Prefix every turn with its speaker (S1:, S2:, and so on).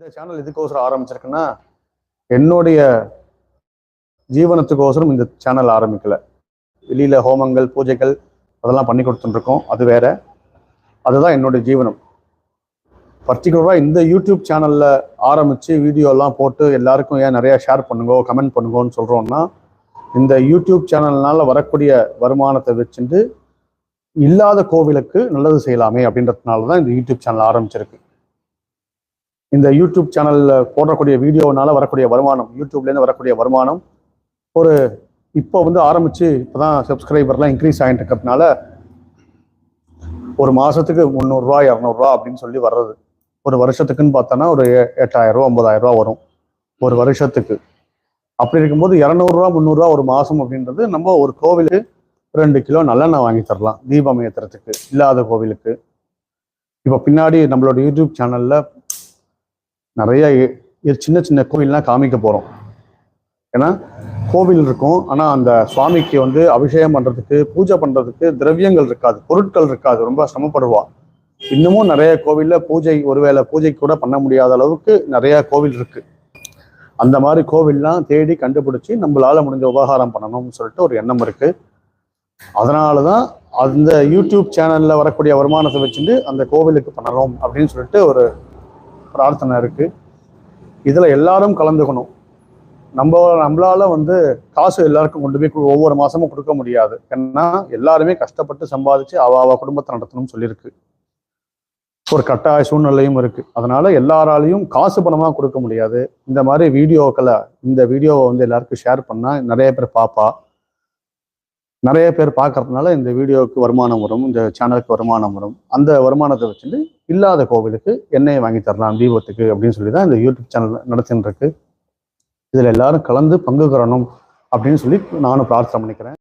S1: இந்த சேனல் எதுக்கோசரம் ஆரம்பிச்சிருக்குன்னா என்னுடைய ஜீவனத்துக்கோசரம் இந்த சேனல் ஆரம்பிக்கல. வெளியில ஹோமங்கள் பூஜைகள் அதெல்லாம் பண்ணி கொடுத்துட்டுருக்கோம். அது வேற. அதுதான் என்னுடைய ஜீவனம். பர்டிகுலராக இந்த யூடியூப் சேனலில் ஆரம்பித்து வீடியோலாம் போட்டு எல்லாருக்கும் ஏன் நிறையா ஷேர் பண்ணுங்க கமெண்ட் பண்ணுங்கன்னு சொல்கிறோன்னா இந்த யூடியூப் சேனல்னால் வரக்கூடிய வருமானத்தை வச்சுட்டு இல்லாத கோவிலுக்கு நல்லது செய்யலாமே அப்படின்றதுனால தான் இந்த யூடியூப் சேனல் ஆரம்பிச்சிருக்கு. இந்த யூடியூப் சேனலில் போடக்கூடிய வீடியோனால வரக்கூடிய வருமானம் யூடியூப்லேருந்து வரக்கூடிய வருமானம் ஒரு இப்போ வந்து ஆரம்பிச்சு இப்போதான் சப்ஸ்கிரைபர்லாம் இன்க்ரீஸ் ஆகிட்டு இருக்கிறதுனால ஒரு மாதத்துக்கு முந்நூறுரூவா இரநூறுவா அப்படின்னு சொல்லி வர்றது. ஒரு வருஷத்துக்குன்னு பார்த்தோன்னா ஒரு எட்டாயிரரூவா ஒம்பதாயிரரூவா வரும். ஒரு வருஷத்துக்கு. அப்படி இருக்கும்போது இரநூறுவா முந்நூறுரூவா ஒரு மாதம் அப்படின்றது நம்ம ஒரு கோவிலுக்கு ரெண்டு கிலோ நல்லெண்ணெய் வாங்கி தரலாம் தீபம் ஏத்துறதுக்கு இல்லாத கோவிலுக்கு. இப்போ பின்னாடி நம்மளோட யூடியூப் சேனலில் நிறைய சின்ன சின்ன கோவில்லாம் காமிக்க போகிறோம் ஏன்னா கோவில் இருக்கும். ஆனால் அந்த சுவாமிக்கு வந்து அபிஷேகம் பண்ணுறதுக்கு பூஜை பண்ணுறதுக்கு திரவியங்கள் இருக்காது பொருட்கள் இருக்காது. ரொம்ப சிரமப்படுவா. இன்னமும் நிறைய கோவிலில் பூஜை ஒருவேளை பூஜை கூட பண்ண முடியாத அளவுக்கு நிறைய கோவில் இருக்கு. அந்த மாதிரி கோவில்லாம் தேடி கண்டுபிடிச்சி நம்மளால முடிஞ்ச உபகாரம் பண்ணணும்னு சொல்லிட்டு ஒரு எண்ணம் இருக்கு. அதனாலதான் அந்த யூடியூப் சேனலில் வரக்கூடிய வருமானத்தை வச்சுட்டு அந்த கோவிலுக்கு பண்ணணும் அப்படின்னு சொல்லிட்டு ஒரு பிரார்த்தனை இருக்குது இதில் எல்லாரும் கலந்துக்கணும். நம்ம நம்மளால வந்து காசு எல்லாருக்கும் கொண்டு போய் ஒவ்வொரு மாசமும் கொடுக்க முடியாது. ஏன்னா எல்லாருமே கஷ்டப்பட்டு சம்பாதிச்சு அவ அவ குடும்பத்தை நடத்தணும்னு சொல்லியிருக்கு. ஒரு கட்டாய சூழ்நிலையும் இருக்கு. அதனால எல்லாராலையும் காசு பணமா கொடுக்க முடியாது. இந்த மாதிரி வீடியோக்களை இந்த வீடியோவை வந்து எல்லாருக்கும் ஷேர் பண்ணா நிறைய பேர் பாப்பா. நிறைய பேர் பார்க்கறதுனால இந்த வீடியோவுக்கு வருமானம் வரும் இந்த சேனலுக்கு வருமானம் வரும். அந்த வருமானத்தை வச்சுட்டு இல்லாத கோவிலுக்கு எண்ணெயை வாங்கி தரலாம் தீபத்துக்கு அப்படின்னு சொல்லி தான் இந்த யூடியூப் சேனல் நடத்தின்னு இருக்கு இதில் எல்லாரும் கலந்து பங்கு பெறணும் அப்படின்னு சொல்லி நானும் பிரார்த்தனை பண்ணிக்கிறேன்.